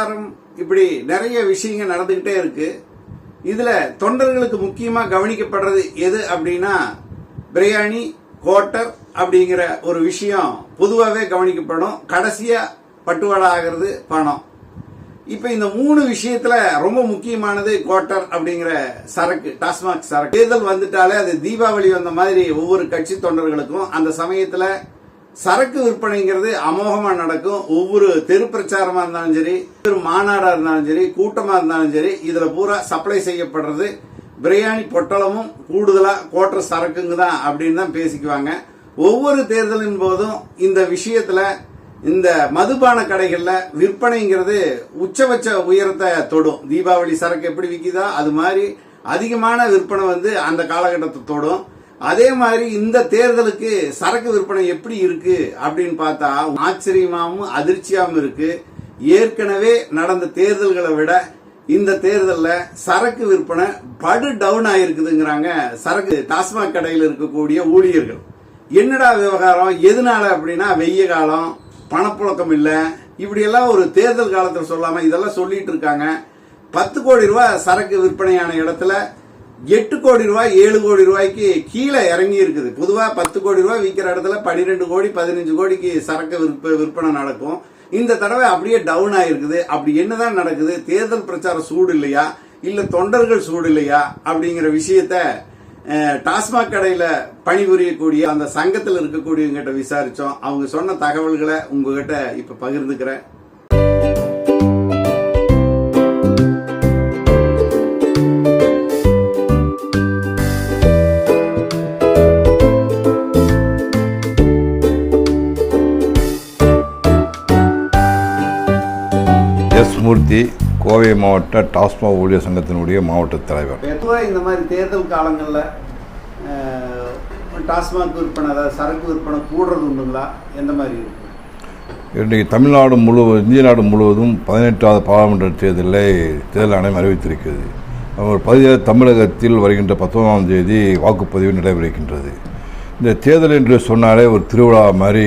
பிரச்சாரம் இப்படி நிறைய விஷயங்கள் நடந்துக்கிட்டே இருக்கு. இதில் தொண்டர்களுக்கு முக்கியமாக கவனிக்கப்படுறது எது அப்படின்னா பிரியாணி கோட்டர் அப்படிங்கிற ஒரு விஷயம் பொதுவாகவே கவனிக்கப்படும். கடைசியாக பட்டுவாடா ஆகிறது பணம். இப்போ இந்த மூணு விஷயத்தில் ரொம்ப முக்கியமானது கோட்டர் அப்படிங்கிற சரக்கு டாஸ்மாக் சரக்கு. தேர்தல் வந்துட்டாலே அது தீபாவளி வந்த மாதிரி ஒவ்வொரு கட்சி தொண்டர்களுக்கும் அந்த சமயத்தில் சரக்கு விற்பனைங்கிறது அமோகமா நடக்கும். ஒவ்வொரு தெரு பிரச்சாரமா இருந்தாலும் சரி ஒரு மாநாடா இருந்தாலும் சரி கூட்டமா இருந்தாலும் சரி இதுல பூரா சப்ளை செய்யப்படுறது பிரியாணி பொட்டலமும் கூடுதலா கோட்டர் சரக்குங்க தான் அப்படின்னு தான் பேசிக்குவாங்க. ஒவ்வொரு தேர்தலின் போதும் இந்த விஷயத்துல இந்த மதுபான கடைகள்ல விற்பனைங்கிறது உச்சபட்ச உயரத்தை தொடும். தீபாவளி சரக்கு எப்படி விற்கிதோ அது மாதிரி அதிகமான விற்பனை வந்து அந்த காலகட்டத்தை தொடும். அதே மாதிரி இந்த தேர்தலுக்கு சரக்கு விற்பனை எப்படி இருக்கு அப்படின்னு பார்த்தா ஆச்சரியமாகவும் அதிர்ச்சியாகவும் இருக்கு. ஏற்கனவே நடந்த தேர்தல்களை விட இந்த தேர்தலில் சரக்கு விற்பனை படு டவுன் ஆயிருக்குதுங்கிறாங்க சரக்கு டாஸ்மாக் கடையில் இருக்கக்கூடிய ஊழியர்கள். என்னடா விவகாரம்? எதனால அப்படின்னா வெய்ய காலம் பணப்புழக்கம் இல்லை. இப்படியெல்லாம் ஒரு தேர்தல் காலத்தில் சொல்லாமல் இதெல்லாம் சொல்லிட்டு இருக்காங்க. பத்து கோடி ரூபாய் சரக்கு விற்பனையான இடத்துல எட்டு கோடி ரூபாய் ஏழு கோடி ரூபாய்க்கு கீழே இறங்கி இருக்குது. பொதுவாக பத்து கோடி ரூபாய் விற்கிற இடத்துல பன்னிரெண்டு கோடி பதினஞ்சு கோடிக்கு சரக்கு விற்ப விற்பனை நடக்கும். இந்த தடவை அப்படியே டவுன் ஆயிருக்குது. அப்படி என்னதான் நடக்குது? தேர்தல் பிரச்சாரம் சூடு இல்லையா? இல்லை தொண்டர்கள் சூடு இல்லையா? அப்படிங்கிற விஷயத்த டாஸ்மாக் கடையில் பணிபுரியக்கூடிய அந்த சங்கத்தில் இருக்கக்கூடியவங்கிட்ட விசாரித்தோம் அவங்க சொன்ன தகவல்களை உங்ககிட்ட இப்போ பகிர்ந்துக்கிறேன். மூர்த்தி கோவை மாவட்ட டாஸ்மாக் ஊழியர் சங்கத்தினுடைய மாவட்ட தலைவர். பொதுவாக இந்த மாதிரி தேர்தல் காலங்களில் டாஸ்மாக் விற்பனை அதாவது சரக்கு விற்பனை கூடுறது உண்டுங்களா? எந்த மாதிரி இருக்கு? இன்றைக்கு தமிழ்நாடு முழுவதும் இந்திய நாடு முழுவதும் பதினெட்டாவது பாராளுமன்ற தேர்தலை தேர்தல் ஆணையம் அறிவித்திருக்கிறது. ஒரு பதிவு தமிழகத்தில் வருகின்ற பத்தொன்பதாம் தேதி வாக்குப்பதிவு நடைபெறுகின்றது. இந்த தேர்தல் என்று சொன்னாலே ஒரு திருவிழா மாதிரி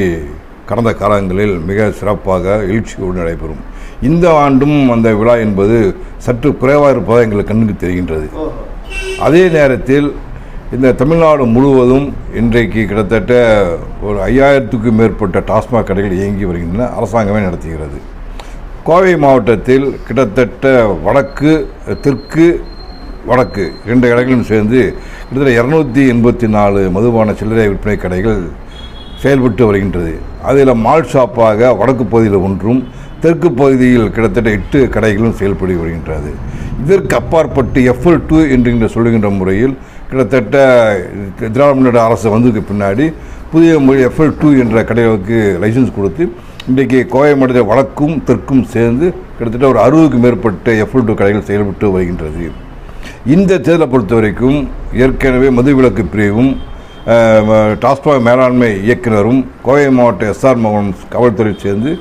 கடந்த காலங்களில் மிக சிறப்பாக எழுச்சியோடு நடைபெறும். இந்த ஆண்டும் அந்த விழா என்பது சற்று குறைவாக இருப்பதாக எங்களுக்கு கண்ணுக்கு தெரிகின்றது. அதே நேரத்தில் இந்த தமிழ்நாடு முழுவதும் இன்றைக்கு கிட்டத்தட்ட ஒரு ஐயாயிரத்துக்கும் மேற்பட்ட டாஸ்மாக் கடைகள் இயங்கி வருகின்றன அரசாங்கமே நடத்துகிறது. கோவை மாவட்டத்தில் கிட்டத்தட்ட வடக்கு தெற்கு வடக்கு இரண்டு கடைகளும் சேர்ந்து கிட்டத்தட்ட இரநூத்தி எண்பத்தி நாலு மதுபான சில்லறை விற்பனை கடைகள் செயல்பட்டு வருகின்றது. அதில் மால் ஷாப்பாக வடக்கு பகுதியில் ஒன்றும் தெற்கு பகுதியில் கிட்டத்தட்ட எட்டு கடைகளும் செயல்பட்டு வருகின்றது. இதற்கு அப்பாற்பட்டு எஃப்எல் டூ என்று சொல்லுகின்ற முறையில் கிட்டத்தட்ட திராவிட முன்னேற்ற அரசு வந்ததுக்கு பின்னாடி புதிய மொழி எஃப்எல் டூ என்ற கடைகளுக்கு லைசன்ஸ் கொடுத்து இன்றைக்கு கோவை மாவட்டத்தில் வடக்கும் தெற்கும் சேர்ந்து கிட்டத்தட்ட ஒரு அறுபதுக்கும் மேற்பட்ட எஃப்எல் டூ கடைகள் செயல்பட்டு வருகின்றது. இந்த தேர்தலை பொறுத்த வரைக்கும் ஏற்கனவே மதுவிலக்கு பிரிவும் அஹ், டாஸ்மாக் மேலாண்மை இயக்குனரும் கோவை மாவட்ட எஸ்ஆர் மோகன் காவல்துறை சேர்ந்து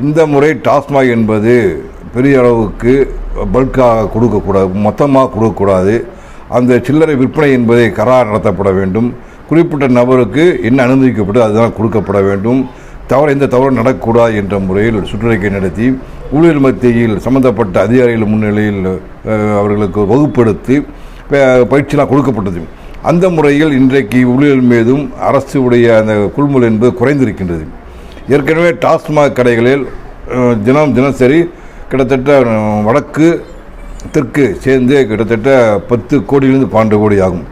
இந்த முறை டாஸ்மாக் என்பது பெரிய அளவுக்கு பல்காக கொடுக்கக்கூடாது மொத்தமாக கொடுக்கக்கூடாது. அந்த சில்லறை விற்பனை என்பதை கரார் நடத்தப்பட வேண்டும். குறிப்பிட்ட நபருக்கு என்ன அனுமதிக்கப்பட்டு அதுதான் கொடுக்கப்பட வேண்டும். தவறு எந்த தவறும் நடக்கக்கூடாது என்ற முறையில் சுற்றறிக்கை நடத்தி ஊழியர் மத்தியில் சம்பந்தப்பட்ட அதிகாரிகள் முன்னிலையில் அவர்களுக்கு வகுப்படுத்தி ப- கொடுக்கப்பட்டது. அந்த முறையில் இன்றைக்கு ஊழியர் மீதும் அரசு உடைய அந்த குழுமல் என்பது குறைந்திருக்கின்றது. ஏற்கனவே டாஸ்மாக் கடைகளில் தினம் தினசரி கிட்டத்தட்ட வடக்கு தெற்கு சேர்ந்து கிட்டத்தட்ட பத்து கோடியிலிருந்து பன்னெண்டு கோடி ஆகும்.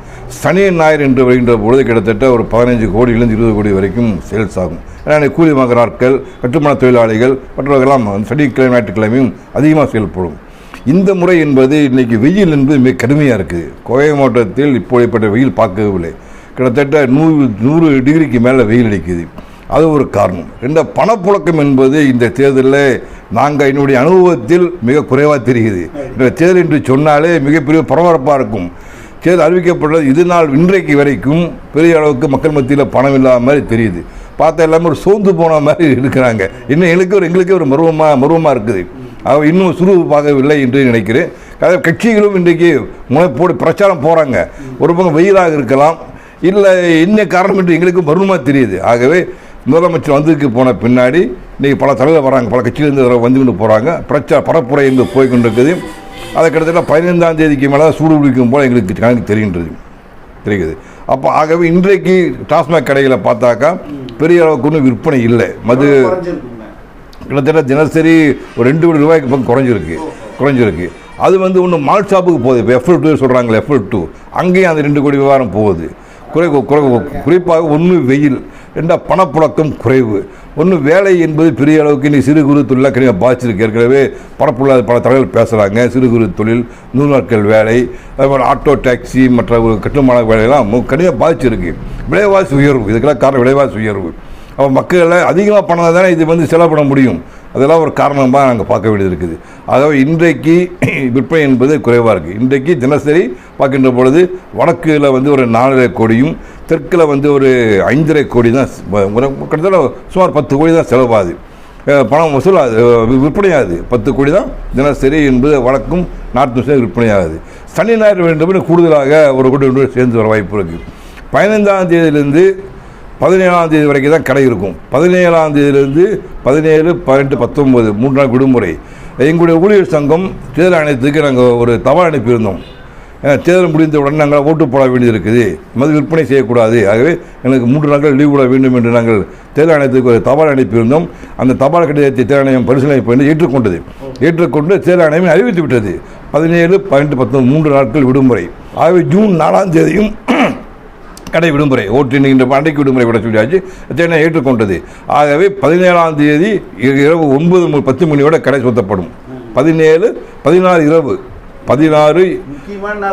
சனி ஞாயிறு என்று வருகின்ற பொழுது கிட்டத்தட்ட ஒரு பதினைஞ்சு கோடியிலிருந்து இருபது கோடி வரைக்கும் சேல்ஸ் ஆகும். ஏன்னா கூலி வாங்குற ஆட்கள் கட்டுமான தொழிலாளிகள் மற்றவர்களெல்லாம் சனிக்கிழமை ஞாயிற்றுக்கிழமையும் அதிகமாக செயல்படும் இந்த முறை என்பது இன்றைக்கி வெயில் என்பது மிக கடுமையாக இருக்குது கோவை மாவட்டத்தில் இப்படிப்பட்ட வெயில் பார்க்கவில்லை கிட்டத்தட்ட நூறு நூறு டிகிரிக்கு மேலே வெயில் அடிக்குது. அது ஒரு காரணம். இந்த பணப்புழக்கம் என்பது இந்த தேர்தலில் நாங்கள் என்னுடைய அனுபவத்தில் மிக குறைவாக தெரிகிறது. இந்த தேர்தல் என்று சொன்னாலே மிகப்பெரிய பரபரப்பாக இருக்கும். தேர்தல் அறிவிக்கப்பட்டது இது நாள் இன்றைக்கு வரைக்கும் பெரிய அளவுக்கு மக்கள் மத்தியில் பணம் இல்லாத மாதிரி தெரியுது. பார்த்தா எல்லாமே ஒரு சோர்ந்து போன மாதிரி இருக்கிறாங்க. இன்னும் எனக்கு ஒரு எங்களுக்கே ஒரு மர்வமாக மர்வமாக இருக்குது. அவ இன்னும் சுறுசுறுப்பாகவில்லை என்று நினைக்கிறேன். அதாவது கட்சிகளும் இன்றைக்கு முனைப்போடு பிரச்சாரம் போகிறாங்க ஒரு பக்கம் வெயிலாக இருக்கலாம். இல்லை என்ன காரணம் என்று எங்களுக்கு மர்வமாக தெரியுது. ஆகவே முதலமைச்சர் வந்ததுக்கு போன பின்னாடி இன்னைக்கு பல தலைவர் வராங்க. பல கட்சியிலேருந்து வந்து கொண்டு போகிறாங்க பிரச்சார பரப்புரை என்று போய் கொண்டிருக்குது அதை கிட்டத்தட்ட பதினைந்தாம் தேதிக்கு மேலே சூடு பிடிக்கும் போல் எங்களுக்கு கணக்கு தெரிகின்றது. தெரியுது அப்போ ஆகவே இன்றைக்கு டாஸ்மாக் கடைகளை பார்த்தாக்கா பெரிய அளவுக்கு ஒன்றும் விற்பனை இல்லை. மது கிட்டத்தட்ட தினசரி ஒரு ரெண்டு கோடி ரூபாய்க்கு பக்கம் குறைஞ்சிருக்கு. குறைஞ்சிருக்கு. அது வந்து ஒன்று மால் ஷாப்புக்கு போகுது. இப்போ எஃப்எல் டூ சொல்கிறாங்களே எஃப்எல் டூ அங்கேயும் அந்த ரெண்டு கோடி விவகாரம் போகுது. குறை குறிப்பாக ஒன்று வெயில். என்ற பணப்புழக்கம் குறைவு. ஒன்று வேலை என்பது பெரிய அளவுக்கு நீ சிறு குறு தொழிலாக கனியாக பாதிச்சிருக்கு ஏற்கனவே பரப்புள்ள பல தலைவர்கள் பேசுகிறாங்க சிறு குறு தொழில் நூறு நாட்கள் வேலை அதுபோல் ஆட்டோ டாக்ஸி மற்ற ஒரு கட்டுமான வேலையெல்லாம் கனியாக பாதிச்சிருக்கு விலைவாசி உயர்வு இதுக்கெல்லாம் காரணம் விலைவாசி உயர்வு. அப்போ மக்கள் அதிகமாக பணம் தானே இது வந்து செலவு பண்ண முடியும். அதெல்லாம் ஒரு காரணமாக நாங்கள் பார்க்க வேண்டியது இருக்குது. ஆகவே இன்றைக்கு விற்பனை என்பது குறைவாக இருக்குது. இன்றைக்கு தினசரி பார்க்கின்ற பொழுது வடக்கில் வந்து ஒரு நாலரை கோடியும் தெற்கில் வந்து ஒரு ஐந்தரை கோடி தான் கிட்டத்தட்ட சுமார் பத்து கோடி தான் செலவாகுது. பணம் வசூலாகுது விற்பனையாகுது. பத்து கோடி தான் தினசரி என்பது வடக்கும் நாட்டு சைடு விற்பனையாகுது. சனி ஞாயிறு வேண்டும் கூடுதலாக ஒரு கோடி சேர்ந்து வர வாய்ப்பு இருக்குது. பதினைந்தாம் தேதியிலிருந்து பதினேழாம் தேதி வரைக்கும் தான் கடை இருக்கும். பதினேழாம் தேதியிலிருந்து பதினேழு பதினெட்டு பத்தொம்பது மூன்று நாள் விடுமுறை. எங்களுடைய ஊழியர் சங்கம் தேர்தல் ஆணையத்துக்கு நாங்கள் ஒரு தவால் அனுப்பியிருந்தோம் தேர்தல் தேர்தல் முடிந்தவுடன் நாங்கள் ஓட்டு போட வேண்டியது இருக்குது மது விற்பனை செய்யக்கூடாது. ஆகவே எனக்கு மூன்று நாட்கள் லீவ் விட வேண்டும் என்று நாங்கள் தேர்தல் ஆணையத்துக்கு ஒரு தபால் அனுப்பியிருந்தோம் அந்த தபால் கடிதத்தை தேர்தல் ஆணையம் பரிசீலனை பண்ணி ஏற்றுக்கொண்டது. ஏற்றுக்கொண்டு தேர்தல் ஆணையம் அறிவித்து விட்டது பதினேழு பதினெட்டு பத்தொன்பது மூன்று நாட்கள் விடுமுறை. ஆகவே ஜூன் நாலாம் தேதியும் கடை விடுமுறை ஓட்டு என்கின்ற அன்றைக்கு விடுமுறை விட சொல்லியாச்சு. சென்னை ஏற்றுக்கொண்டது. ஆகவே பதினேழாம் தேதி இரவு ஒன்பது பத்து மணியோட கடை சுத்தப்படும். பதினேழு பதினாறு இரவு பதினாறு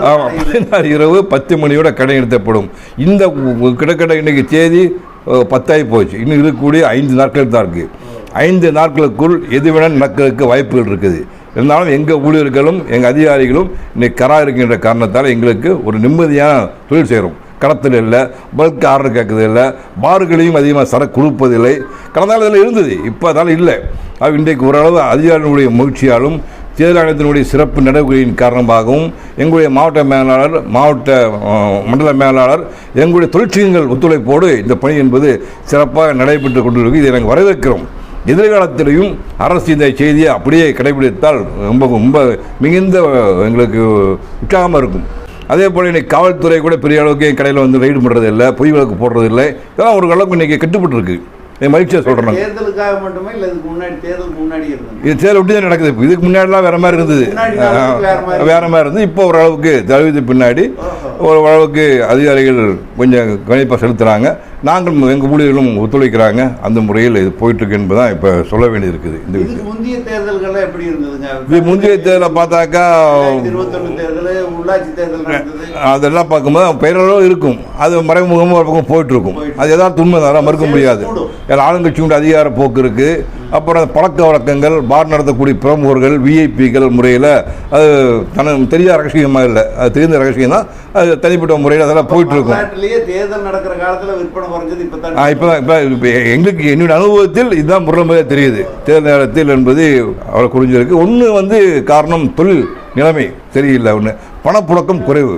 ஆமாம் பதினாறு இரவு பத்து மணியோட கடை நிறுத்தப்படும். இந்த உ- கிட்டத்தட்ட இன்னைக்கு தேதி அஹ், பத்தாகி போச்சு. இன்னும் இருக்கக்கூடிய ஐந்து நாட்கள் தான் இருக்குது ஐந்து நாட்களுக்குள் எது வேணால் நடக்கிறதுக்கு வாய்ப்புகள் இருக்குது. இருந்தாலும் எங்கள் ஊழியர்களும் எங்கள் அதிகாரிகளும் இன்னைக்கு கரா இருக்கின்ற காரணத்தால் எங்களுக்கு ஒரு நிம்மதியான தொழில் செய்கிறோம் கடத்தல் இல்லை பல்க் ஆர்டர் கேட்கறது இல்லை பார்களையும் அதிகமாக சரக்கு கொடுப்பதில்லை கடந்த காலத்தில் இருந்தது இப்போ அதனால் இல்லை. அது இன்றைக்கு ஓரளவு அதிகாரிகளுடைய முயற்சியாலும் தேர்தல் ஆணையத்தினுடைய சிறப்பு நடவடிக்கையின் காரணமாகவும் எங்களுடைய மாவட்ட மேலாளர் மாவட்ட மண்டல மேலாளர் எங்களுடைய தொழிற்சங்கங்கள் ஒத்துழைப்போடு இந்த பணி என்பது சிறப்பாக நடைபெற்று கொண்டிருக்கு. இதை நாங்கள் வரவேற்கிறோம். எதிர்காலத்திலையும் அரசு இந்த செய்தியை அப்படியே கடைபிடித்தால் ரொம்ப ரொம்ப மிகுந்த எங்களுக்கு உற்சாகமாக இருக்கும். அதே போல் இன்னைக்கு காவல்துறை கூட பெரிய அளவுக்கு என் கடையில் வந்து ரைடு பண்ணுறது இல்லை பொய் வழக்கு போடுறது இல்லை இதெல்லாம் ஒரு அளவுக்கு இன்னைக்கு கட்டுப்பட்டு இருக்கு என் மகிழ்ச்சியாக சொல்கிறேன் தேர்தலுக்காக மட்டுமே இல்ல இதுக்கு முன்னாடி தேர்தலுக்கு முன்னாடி இருந்தது? இது தேர்தல் விட்டு தான் நடக்குது. இப்போ இதுக்கு முன்னாடிலாம் வேற மாதிரி இருந்தது. வேற மாதிரி இருந்து இப்போ ஓரளவுக்கு தழுவிது பின்னாடி ஓஹோ. ஓரளவுக்கு அதிகாரிகள் கொஞ்சம் கவனிப்பாக செலுத்துகிறாங்க நாங்கள் எங்கள் ஊழியர்களும் ஒத்துழைக்கிறாங்க. அந்த முறையில் இது போயிட்டு இருக்கு என்பதான் இப்போ சொல்ல வேண்டியது இருக்குது இந்த முந்தைய தேர்தல்கள்லாம் எப்படி இருந்ததுங்க? முந்தைய தேர்தலை பார்த்தாக்கா அதெல்லாம் பார்க்கும்போது பெயரளவு இருக்கும். அது மறைமுகமாக ஒரு பக்கம் போயிட்டு இருக்கும் அது ஏதாவது உண்மை தான் மறுக்க முடியாது. ஏன்னா ஆளுங்கட்சியுடைய அதிகார போக்கு இருக்கு. அப்புறம் பழக்க வழக்கங்கள் பார் நடத்தக்கூடிய பிரமுகர்கள் விஐபிகள் முறையில் அது தனக்கு தெரியாத ரகசியமாக இல்லை. அது தெரிந்த ரகசியம் தான். அது தனிப்பட்ட முறையில் அதெல்லாம் போயிட்டு இருக்கும் வரலாற்றிலேயே தேர்தல் நடக்கிற காலத்துல விற்பனை குறைஞ்சது இப்பதான். ஆ, இப்பதான் இப்போ இப்போ எங்களுக்கு என்னுடைய அனுபவத்தில் இதுதான் முறைமையாக தெரியுது. தேர்தல் நேரத்தில் என்பது அவ்வளோ குறிஞ்சிருக்கு. ஒன்று வந்து காரணம் தொழில் நிலைமை. சரியில்லை ஒன்று பணப்புழக்கம் குறைவு.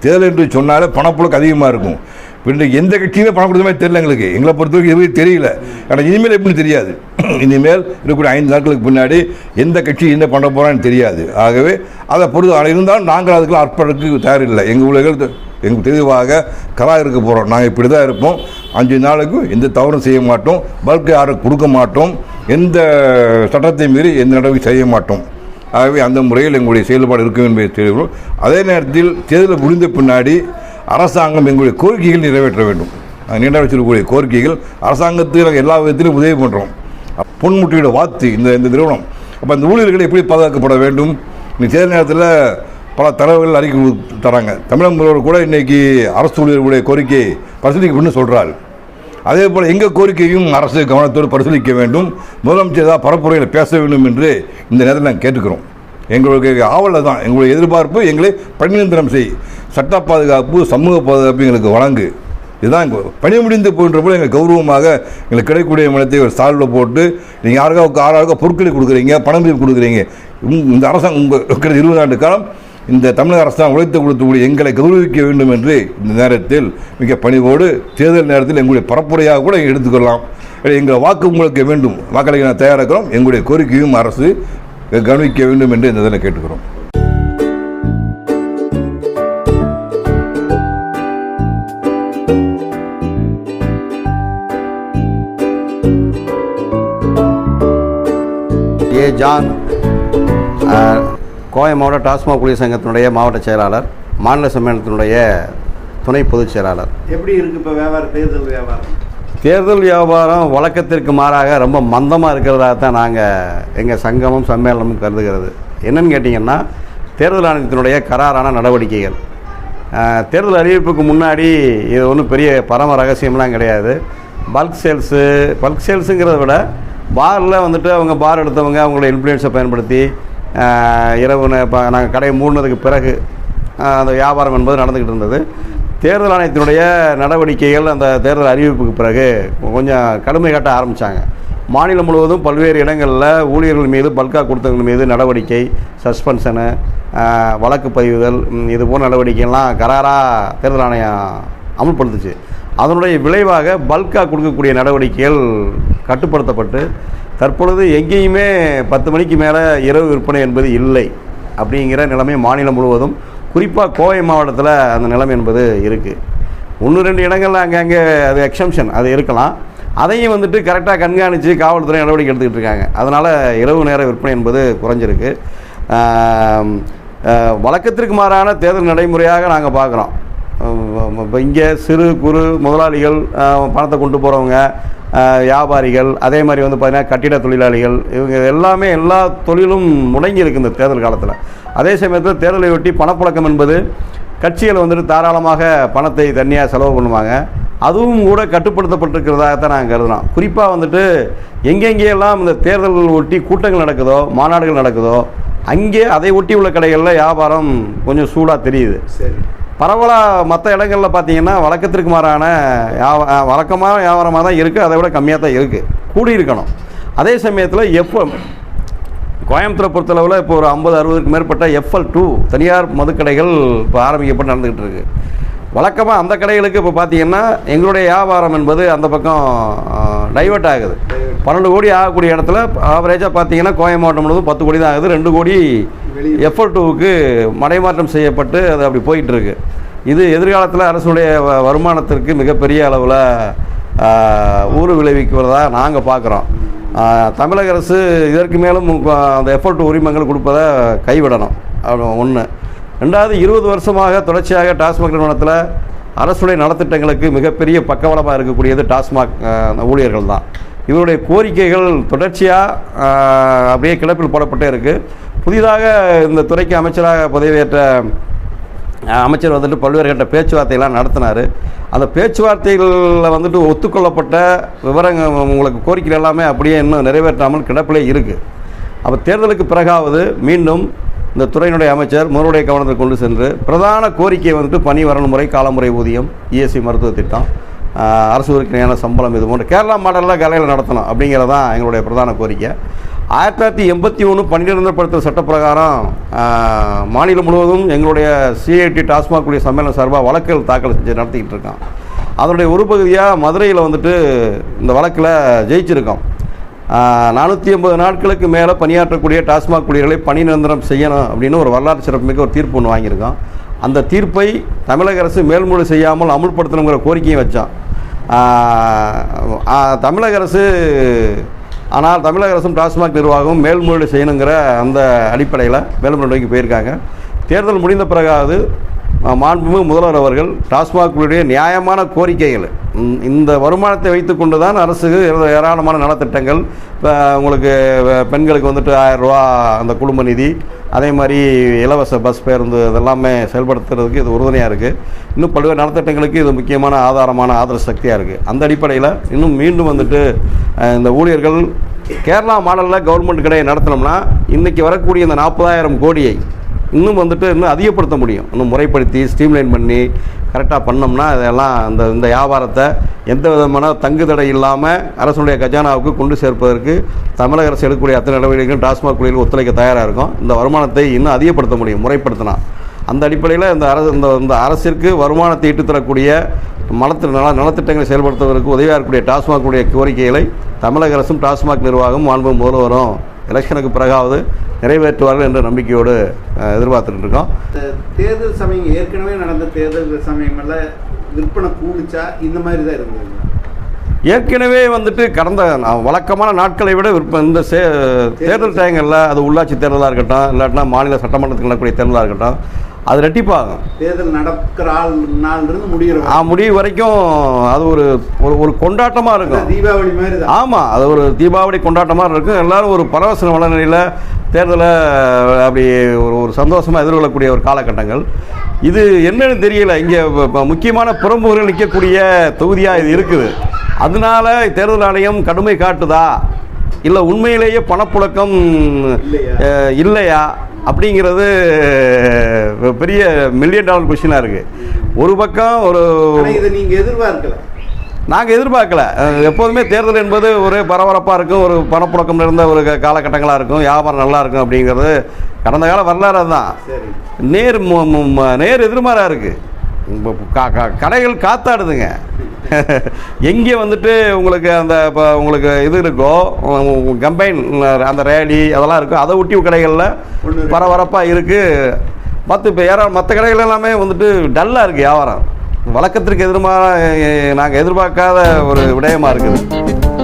தேர்தல் என்று சொன்னாலே பணப்புழக்கம் அதிகமாக இருக்கும். இப்போ இன்றைக்கு எந்த கட்சியுமே பணம் கொடுத்த மாதிரி தெரியல எங்களுக்கு. எங்களை பொறுத்த வரைக்கும் எதுவும் தெரியல. ஆனால் இனிமேல் எப்படின்னு தெரியாது. இனிமேல் இருக்கக்கூடிய ஐந்து நாட்களுக்கு பின்னாடி எந்த கட்சி என்ன பண்ண போகிறான்னு தெரியாது. ஆகவே அதை பொறுத்து ஆனால் இருந்தாலும் நாங்கள் அதுக்கெல்லாம் அர்ப்பணிக்கு தயாரில்லை. எங்கள் உலகில் எங்களுக்கு தெளிவாக கலா இருக்க போகிறோம் நாங்கள் இப்படி தான் இருப்போம். அஞ்சு நாளுக்கும் எந்த தவறும் செய்ய மாட்டோம். பல்க் யாரும் கொடுக்க மாட்டோம். எந்த சட்டத்தை மீறி எந்த நடவடிக்கை செய்ய மாட்டோம். ஆகவே அந்த முறையில் எங்களுடைய செயல்பாடு இருக்கும் என்பதை தெரிவிக்கிறோம். அதே நேரத்தில் தேர்தல் முடிந்த பின்னாடி அரசாங்கம் எங்களுடைய கோரிக்கைகள் நிறைவேற்ற வேண்டும். நீண்ட வச்சிருக்கக்கூடிய கோரிக்கைகள் அரசாங்கத்துக்கு நாங்கள் எல்லா விதத்திலும் உதவி பண்ணுறோம் பொன்முட்டியோட வாத்து இந்த இந்த நிறுவனம். அப்போ அந்த ஊழியர்கள் எப்படி பாதுகாக்கப்பட வேண்டும்? இன்னைக்கு தேர்தல் நேரத்தில் பல தரவுகள் அறிக்கை தராங்க. தமிழக முதல்வர் கூட இன்றைக்கி அரசு ஊழியர்களுடைய கோரிக்கையை பரிசீலிக்கப்படும் சொல்கிறார் அதே போல் எங்கள் கோரிக்கையும் அரசு கவனத்தோடு பரிசீலிக்க வேண்டும். முதலமைச்சர் ஏதாவது பரப்புரையில் பேச வேண்டும் என்று இந்த நேரத்தில் நாங்கள் கேட்டுக்கிறோம். எங்களுடைய ஆவலில் தான். எங்களுடைய எதிர்பார்ப்பு எங்களை பணிநிரந்தரம் செய். சட்ட பாதுகாப்பு சமூக பாதுகாப்பு எங்களுக்கு வழங்கு. இதுதான் எங்கள் பணி முடிந்து போகின்ற போது எங்கள் கௌரவமாக எங்களுக்கு கிடைக்கக்கூடிய மனத்தை ஒரு சால்வில் போட்டு நீங்கள் யாருக்காவது ஆறாக பொருட்களை கொடுக்குறீங்க பணம் கொடுக்குறீங்க? இந்த அரசாங்கம் உங்கள் இருக்கிற இருபது ஆண்டு காலம் இந்த தமிழக அரசாங்கம் உழைத்து கொடுத்தக்கூடிய எங்களை கௌரவிக்க வேண்டும் என்று இந்த நேரத்தில் மிக பணிவோடு தேர்தல் நேரத்தில் எங்களுடைய பரப்புரையாக கூட எடுத்துக்கொள்ளலாம். எங்கள் வாக்கு உங்களுக்கு வேண்டும். மக்களுக்கு நான் தயாராக இருக்கிறோம் எங்களுடைய கோரிக்கையும் அரசு கவனிக்க வேண்டும் என்று இந்த இதில் கேட்டுக்கிறோம். ஏ ஜான் கோவை மாவட்ட டாஸ்மாக் ஊழியர் சங்கத்தினுடைய மாவட்ட செயலாளர் மாநில சம்மேளனத்தினுடைய துணை பொதுச் செயலாளர். எப்படி இருக்கு இப்ப வியாபாரம் தேர்தல் வியாபாரம்? தேர்தல் வியாபாரம் வழக்கத்திற்கு மாறாக ரொம்ப மந்தமாக இருக்கிறதாக தான் நாங்கள் எங்கள் சங்கமும் சம்மேளனமும் கருதுகிறது. என்னன்னு கேட்டிங்கன்னா தேர்தல் ஆணையத்தினுடைய கராரான நடவடிக்கைகள். தேர்தல் அறிவிப்புக்கு முன்னாடி இது ஒன்றும் பெரிய பரம ரகசியம்லாம் கிடையாது. பல்க் சேல்ஸு பல்க் சேல்ஸுங்கிறத விட பாரில் வந்துட்டு அவங்க பார் எடுத்தவங்க அவங்களோட இன்ஃப்ளூயன்ஸை பயன்படுத்தி இரவு இப்போ நாங்கள் கடையை மூடினதுக்கு பிறகு அந்த வியாபாரம் என்பது நடந்துக்கிட்டு இருந்தது. தேர்தல் ஆணையத்தினுடைய நடவடிக்கைகள் அந்த தேர்தல் அறிவிப்புக்கு பிறகு கொஞ்சம் கடுமை காட்ட ஆரம்பித்தாங்க மாநிலம் முழுவதும் பல்வேறு இடங்களில் ஊழியர்கள் மீது பல்கா கொடுத்தவர்கள் மீது நடவடிக்கை சஸ்பென்ஷனு வழக்கு பதிவுதல் இது போன்ற நடவடிக்கைகள்லாம் கராராக தேர்தல் ஆணையம் அமுல்படுத்துச்சு. அதனுடைய விளைவாக பல்கா கொடுக்கக்கூடிய நடவடிக்கைகள் கட்டுப்படுத்தப்பட்டு தற்பொழுது எங்கேயுமே பத்து மணிக்கு மேலே இரவு விற்பனை என்பது இல்லை அப்படிங்கிற நிலைமை மாநிலம் முழுவதும் குறிப்பாக கோவை மாவட்டத்தில் அந்த நிலைமை என்பது இருக்குது ஒன்று ரெண்டு இடங்கள்ல அங்கங்கே அது எக்ஸம்ஷன் அது இருக்கலாம். அதையும் வந்துட்டு கரெக்டாக கண்காணித்து காவல்துறை நடவடிக்கை எடுத்துக்கிட்டு இருக்காங்க. அதனால் இரவு நேர விற்பனை என்பது குறைஞ்சிருக்கு. வழக்கத்திற்கு மாறான தேர்தல் நடைமுறையாக நாங்கள் பார்க்குறோம். இப்போ இங்கே சிறு குறு முதலாளிகள் பணத்தை கொண்டு போகிறவங்க வியாபாரிகள் அதே மாதிரி வந்து பார்த்திங்கன்னா கட்டிட தொழிலாளிகள் இவங்க எல்லாமே எல்லா தொழிலும் முடங்கி இருக்கு இந்த தேர்தல் காலத்தில். அதே சமயத்தில் தேர்தலை ஒட்டி பணப்புழக்கம் என்பது கட்சிகள் வந்துட்டு தாராளமாக பணத்தை தனியாக செலவு பண்ணுவாங்க. அதுவும் கூட கட்டுப்படுத்தப்பட்டிருக்கிறதாகத்தான் நாங்கள் கருதுறோம் குறிப்பாக வந்துட்டு எங்கெங்கெல்லாம் இந்த தேர்தல் ஒட்டி கூட்டங்கள் நடக்குதோ மாநாடுகள் நடக்குதோ அங்கே அதை ஒட்டி உள்ள கடைகளில் வியாபாரம் கொஞ்சம் சூடாக தெரியுது. சரி. பரவலாக மற்ற இடங்களில் பார்த்தீங்கன்னா வழக்கத்திற்கு மாறான வழக்கமான வியாபாரமாக தான் இருக்குது அதை விட கம்மியாக தான் இருக்குது கூடி இருக்கணும் அதே சமயத்தில் எப்போ கோயம்புத்தூரை பொறுத்தளவில் இப்போ ஒரு ஐம்பது அறுபதுக்கு மேற்பட்ட எஃப்எல் டூ தனியார் மதுக்கடைகள் இப்போ ஆரம்பிக்கப்பட்டு நடந்துக்கிட்டு இருக்கு. வழக்கமாக அந்த கடைகளுக்கு இப்போ பார்த்தீங்கன்னா எங்களுடைய வியாபாரம் என்பது அந்த பக்கம் டைவர்ட் ஆகுது. பன்னெண்டு கோடி ஆகக்கூடிய இடத்துல ஆவரேஜாக பார்த்தீங்கன்னா கோயம் மாவட்டம் முழுவதும் பத்து கோடி தான் ஆகுது. ரெண்டு கோடி எஃப்எல் டூவுக்கு மடைமாற்றம் செய்யப்பட்டு அது அப்படி போயிட்டுருக்கு இது எதிர்காலத்தில் அரசுடைய வ- வருமானத்திற்கு மிகப்பெரிய அளவில் ஊறு விளைவிக்கிறதா நாங்கள் பார்க்குறோம் தமிழக அரசு இதற்கு மேலும் அந்த எஃபர்ட் உரிமங்கள் கொடுப்பதை கைவிடணும். ஒன்று ரெண்டாவது இருபது வருஷமாக தொடர்ச்சியாக டாஸ்மாக் நிறுவனத்தில் அரசுடைய நலத்திட்டங்களுக்கு மிகப்பெரிய பக்கவளமாக இருக்கக்கூடியது டாஸ்மாக் ஊழியர்கள் தான். இவருடைய கோரிக்கைகள் தொடர்ச்சியாக அப்படியே கிளப்பில் போடப்பட்டே இருக்குது புதிதாக இந்த துறைக்கு அமைச்சராக பதவியேற்ற அமைச்சர் வந்துட்டு பல்வேறு கட்ட பேச்சுவார்த்தையெல்லாம் நடத்தினார். அந்த பேச்சுவார்த்தைகளில் வந்துட்டு ஒத்துக்கொள்ளப்பட்ட விவரங்கள் உங்களுக்கு கோரிக்கை எல்லாமே அப்படியே இன்னும் நிறைவேற்றாமல் கிடப்பிலே இருக்குது அப்போ தேர்தலுக்கு பிறகாவது மீண்டும் இந்த துறையினுடைய அமைச்சர் முதலுடைய கவனத்தில் கொண்டு சென்று பிரதான கோரிக்கை வந்துட்டு பணி வரணும் முறை காலமுறை ஊதியம் இஎஸ்சி மருத்துவ திட்டம் அரசு உறுப்பினரான சம்பளம் இது போன்ற கேரளா மாடலில் கலையில் நடத்தணும் அப்படிங்கிறது தான் எங்களுடைய பிரதான கோரிக்கை. ஆயிரத்தி தொள்ளாயிரத்தி எண்பத்தி ஒன்று பன்னிரெண்டுப்படுத்தல் சட்டப்பிரகாரம் மாநிலம் முழுவதும் எங்களுடைய சிஐடி டாஸ்மாக் கூடிய சம்மேளன சார்பாக வழக்குகள் தாக்கல் செஞ்சு நடத்திக்கிட்டு இருக்கோம். அதனுடைய ஒரு பகுதியாக மதுரையில் வந்துட்டு இந்த வழக்கில் ஜெயிச்சிருக்கோம். நானூற்றி ஐம்பது நாட்களுக்கு மேலே பணியாற்றக்கூடிய டாஸ்மாக் ஊழியர்களை பணி நிரந்தரம் செய்யணும் அப்படின்னு ஒரு வரலாற்று சிறப்புமிக்க ஒரு தீர்ப்பு ஒன்று வாங்கியிருக்கோம். அந்த தீர்ப்பை தமிழக அரசு மேல்முறை செய்யாமல் அமுல்படுத்தணுங்கிற கோரிக்கையும் வச்சான். தமிழக அரசு ஆனால் தமிழக அரசும் டாஸ்மாக் நிர்வாகம் மேல்முறையீடு செய்யணுங்கிற அந்த அடிப்படையில் மேல்முறையீடுக்கு போயிருக்காங்க. தேர்தல் முடிந்த பிறகாவது மாண்புமிகு முதல்வர் அவர்கள் டாஸ்மாகுடைய நியாயமான கோரிக்கைகள். இந்த- வருமானத்தை வைத்துக்கொண்டு தான் அரசு ஏராளமான நலத்திட்டங்கள் இப்போ உங்களுக்கு பெண்களுக்கு வந்துட்டு ஆயிரம் ரூபா அந்த குடும்ப நிதி அதே மாதிரி இலவச பஸ் பேருந்து இதெல்லாமே செயல்படுத்துறதுக்கு இது உறுதுணையாக இருக்குது இன்னும் பல்வேறு நலத்திட்டங்களுக்கு இது முக்கியமான ஆதாரமான ஆதரவு சக்தியாக இருக்குது அந்த அடிப்படையில் இன்னும் மீண்டும் வந்துட்டு இந்த ஊழியர்கள் கேரளா மாடலில் கவர்மெண்ட் கடையை நடத்தினோம்னா இன்றைக்கி வரக்கூடிய இந்த நாற்பதாயிரம் கோடியை இன்னும் வந்துட்டு இன்னும் அதிகப்படுத்த முடியும். இன்னும் முறைப்படுத்தி ஸ்ட்ரீம்லைன் பண்ணி கரெக்டாக பண்ணோம்னா இதெல்லாம் அந்த இந்த வியாபாரத்தை எந்த விதமான தங்கு தடை இல்லாமல் அரசுடைய கஜானாவுக்கு கொண்டு சேர்ப்பதற்கு தமிழக அரசு எடுக்கக்கூடிய அத்தனை நடவடிக்கைகளும் டாஸ்மாக் குழுவில் ஒத்துழைக்க தயாராக இருக்கும். இந்த வருமானத்தை இன்னும் அதிகப்படுத்த முடியும் முறைப்படுத்தினா. அந்த அடிப்படையில் இந்த அரசு இந்த இந்த அரசிற்கு வருமானத்தை ஈட்டுத்தரக்கூடிய மலத்து நல நலத்திட்டங்களை செயல்படுத்துவதற்கு உதவியாக இருக்கக்கூடிய டாஸ்மாகுடைய கோரிக்கைகளை தமிழக அரசும் டாஸ்மாக் நிர்வாகம் மாண்பு முதல்வரும் எலெக்ஷனுக்கு பிறகாவது நிறைவேற்றுவார்கள் என்ற நம்பிக்கையோடு எதிர்பார்த்துட்டு இருக்கோம் தேர்தல் சமயம் ஏற்கனவே நடந்த தேர்தல் சமயமெல்லாம் விற்பனை கூடிச்சா இந்த மாதிரி தான் இருந்தது. ஏற்கனவே வந்துட்டு கடந்த வழக்கமான நாட்களை விட விற்ப இந்த சே தேர்தல் டயங்களில் அது உள்ளாட்சி தேர்தலாக இருக்கட்டும் இல்லாட்டினா மாநில சட்டமன்றத்துக்கு நடக்கக்கூடிய தேர்தலாக இருக்கட்டும் அது ரெட்டிப்பாகும். தேர்தல் நடக்கிற ஆள் நாள்ல இருந்து முடிகிற ஆ முடிவு வரைக்கும் அது ஒரு ஒரு ஒரு கொண்டாட்டமாக இருக்கும். தீபாவளி மாதிரி ஆமாம் அது ஒரு தீபாவளி கொண்டாட்டமாக இருக்கும். எல்லாரும் ஒரு பரவச மனநிலையில் தேர்தலை அப்படி ஒரு ஒரு சந்தோஷமாக எதிர்கொள்ளக்கூடிய ஒரு காலகட்டங்கள். இது என்னன்னு தெரியல. இங்கே முக்கியமான புறம்புகளில் நிற்கக்கூடிய தொகுதியாக இது இருக்குது. அதனால தேர்தல் ஆணையம் கடுமை காட்டுதா? இல்லை உண்மையிலேயே பணப்புழக்கம் இல்லையா? அப்படிங்கிறது பெரிய மில்லியன் டாலர் கொஷினாக இருக்குது ஒரு பக்கம் ஒரு இதை நீங்க எதிர்பார்க்கல. நாங்கள் எதிர்பார்க்கல. எப்போதுமே தேர்தல் என்பது ஒரு பரபரப்பாக இருக்கும் ஒரு பணப்புழக்கம் நிறைந்த ஒரு காலகட்டங்களாக இருக்கும் வியாபாரம் நல்லா இருக்கும் அப்படிங்கிறது கடந்த கால வரலாறு சரி. நேர் நேர் எதிர்மாறாக இருக்குது கடைகள் காத்தாடுதுங்க. எங்கே வந்துட்டு உங்களுக்கு அந்த இப்போ உங்களுக்கு இது இருக்கோ கம்பைன் அந்த ரேலி அதெல்லாம் இருக்கும் அதை ஒட்டி கடைகளில் இருக்கு. பரபரப்பாக இருக்குது மற்ற இப்போ ஏற மற்ற கடைகள் எல்லாமே வந்துட்டு டல்லாக இருக்குது வியாபாரம். வழக்கத்திற்கு எதிர்மாக நாங்கள் எதிர்பார்க்காத ஒரு விடயமாக இருக்குது.